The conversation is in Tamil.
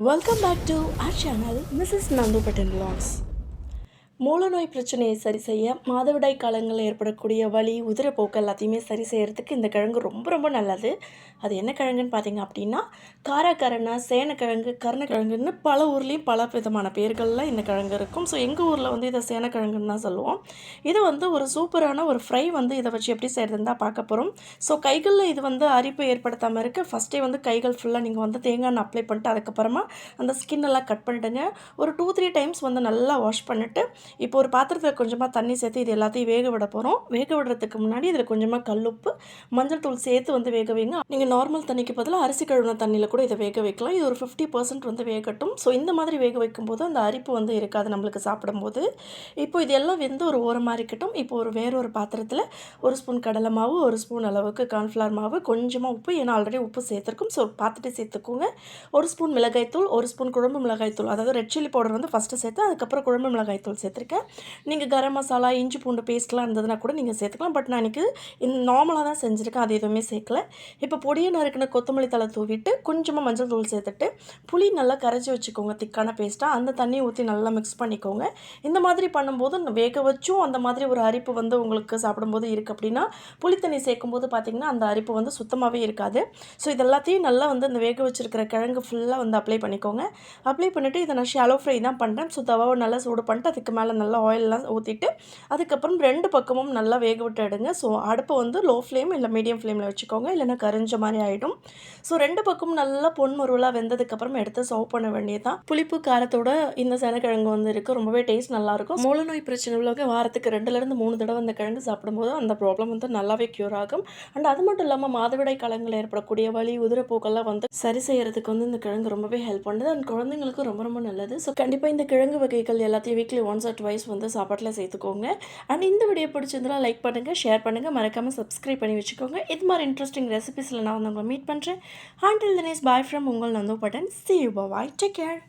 Welcome back to our channel Mrs. Nandu Patel Vlogs. மூலநோய் பிரச்சனையை சரி செய்ய மாதவிடாய் காலங்களில் ஏற்படக்கூடிய வலி உதிரப்போக்கு எல்லாத்தையுமே சரி செய்கிறதுக்கு இந்த கிழங்கு ரொம்ப ரொம்ப நல்லது. அது என்ன கிழங்குன்னு பார்த்தீங்க அப்படின்னா காரக்கரணை சேனக்கிழங்கு கருணக்கிழங்குன்னு பல ஊர்லேயும் பல விதமான பேர்களில் இந்த கிழங்கு இருக்கும். ஸோ எங்கள் ஊரில் வந்து இதை சேனக்கிழங்குன்னு தான் சொல்லுவோம். இது வந்து ஒரு சூப்பரான ஒரு ஃப்ரை வந்து இதை வச்சு எப்படி செய்கிறதுன்னு தான் பார்க்க போகிறோம் ஸோ கைகளில் இது வந்து அரிப்பு ஏற்படுத்தாமல் இருக்க. ஃபஸ்ட்டே வந்து கைகள் ஃபுல்லாக நீங்கள் வந்து தேங்காய் அப்ளை பண்ணிட்டு அதுக்கப்புறமா அந்த ஸ்கின் எல்லாம் கட் பண்ணிட்டுங்க ஒரு டூ த்ரீ டைம்ஸ் வந்து நல்லா வாஷ் பண்ணிவிட்டு இப்போ ஒரு பாத்திரத்தில் கொஞ்சமாக தண்ணி சேர்த்து இது எல்லாத்தையும் வேக விட போகிறோம் வேக விடுறதுக்கு முன்னாடி இதில் கொஞ்சமாக கல்லுப்பு மஞ்சள் தூள் சேர்த்து வந்து வேக வைங்க. நீங்கள் நார்மல் தண்ணிக்கு பதிலாக அரிசி கழுவின தண்ணியில் கூட இதை வேக வைக்கலாம். இது ஒரு ஃபிஃப்டி பர்சன்ட் வந்து வேகட்டும். ஸோ இந்த மாதிரி வேக வைக்கும்போது அந்த அரிப்பு வந்து இருக்காது நம்மளுக்கு சாப்பிடும்போது. இப்போ இது எல்லாம் வெந்து ஒரு ஓரமாக இருக்கட்டும். இப்போ ஒரு வேற ஒரு பாத்திரத்தில் ஒரு ஸ்பூன் கடலை மாவு ஒரு ஸ்பூன் அளவுக்கு கார்ன்ஃப்ளவர் மாவு கொஞ்சமாக உப்பு. ஏன்னா ஆல்ரெடி உப்பு சேர்த்துருக்கும். ஸோ பார்த்துட்டு சேர்த்துக்கோங்க. ஒரு ஸ்பூன் மிளகாய்த்தூள் ஒரு ஸ்பூன் குழம்பு மிளகாய்த்தூள். அதாவது ரெட் சில்லி பவுடர் வந்து ஃபஸ்ட்டு சேர்த்து அதுக்கப்புறம் குழம்பு மிளகாய்த்தூள் சேர்த்துருக்கேன் நீங்கள் கரம் மசாலா இஞ்சி பூண்டு பேஸ்ட்லாம் இருந்ததுன்னா கூட நீங்கள் சேர்த்துக்கலாம். பட் நான் எனக்கு நார்மலாக தான் செஞ்சுருக்கேன். அது எதுவுமே சேர்க்கல. இப்போ பொடியை நறுக்கின கொத்தமல்லி தலை தூவிட்டு கொஞ்சமாக மஞ்சள் தூள் சேர்த்துட்டு புளி நல்லா கரைச்சி வச்சுக்கோங்க. திக்கான பேஸ்ட்டாக அந்த தண்ணியை ஊற்றி நல்லா மிக்ஸ் பண்ணிக்கோங்க. இந்த மாதிரி பண்ணும்போது வேக வச்சும் அந்த மாதிரி ஒரு அரிப்பு வந்து உங்களுக்கு சாப்பிடும்போது இருக்குது அப்படின்னா புளி தண்ணி சேர்க்கும்போது பார்த்திங்கன்னா அந்த அரிப்பு வந்து சுத்தமாகவே இருக்காது. ஸோ இது எல்லாத்தையும் நல்லா வந்து இந்த வேக வச்சுருக்கிற கிழங்கு ஃபுல்லாக வந்து அப்ளை பண்ணிக்கோங்க. அப்ளை பண்ணிவிட்டு இதை நான் ஷாலோ ஃப்ரை தான் பண்ணுறேன் ஸோ தவாவை நல்லா சூடு பண்ணிட்டு அதுக்கு மேலே நல்லா ஆயிலெலாம் ஊற்றிட்டு அதுக்கப்புறம் ரெண்டு பக்கமும் நல்லா வேக விட்டு எடுங்க. ஸோ அடுப்பை வந்து லோ ஃப்ளேம் இல்லை மீடியம் ஃப்ளேமில் வச்சுக்கோங்க. இல்லைன்னா கரிஞ்ச மாதிரி ஆகிடும் ஸோ ரெண்டு பக்கமும் நல்லா பொன்முருவலாக வெந்ததுக்கப்புறம் எடுத்து சர்வ் பண்ண வேண்டியதான் புளிப்பு காரத்தோட இந்த சேனக்கிழங்கு வந்து இருக்குது ரொம்பவே டேஸ்ட் நல்லாயிருக்கும் மூலநோய் பிரச்சனை உள்ளவங்க வாரத்துக்கு ரெண்டுலேருந்து மூணு தடவை அந்த கிழங்கு சாப்பிடும்போது அந்த ப்ராப்ளம் வந்து நல்லாவே க்யூர் ஆகும். அண்ட் அது மட்டும் இல்லாமல் மாதவிடாய் காலங்களில் ஏற்படக்கூடிய வலி உதிரப்போக்கெல்லாம் வந்து சரி செய்யறதுக்கு வந்து இந்த கிழங்கு ரொம்பவே ஹெல்ப் பண்ணுது. அண்ட் குழந்தைங்களுக்கும் ரொம்ப ரொம்ப நல்லது. ஸோ கண்டிப்பாக இந்த கிழங்கு வகைகள் எல்லாத்தையும் வீக்லி ஒன்ஸ் வைஸ் வந்து சாப்பாட்டில் சேர்த்துக்கோங்க. அண்ட் இந்த வீடியோ பிடிச்சிருந்தா லைக் பண்ணுங்கள் ஷேர் பண்ணுங்கள் மறக்காமல் சப்ஸ்கிரைப் பண்ணி வச்சுக்கோங்க. இது மாதிரி இன்ட்ரெஸ்டிங் ரெசிபிஸில் நான் வந்து உங்களை மீட் பண்ணுறேன் ஹாண்டில் தினேஸ் பாய் ஃப்ரம் உங்கள் நந்தோ button. See you bye take care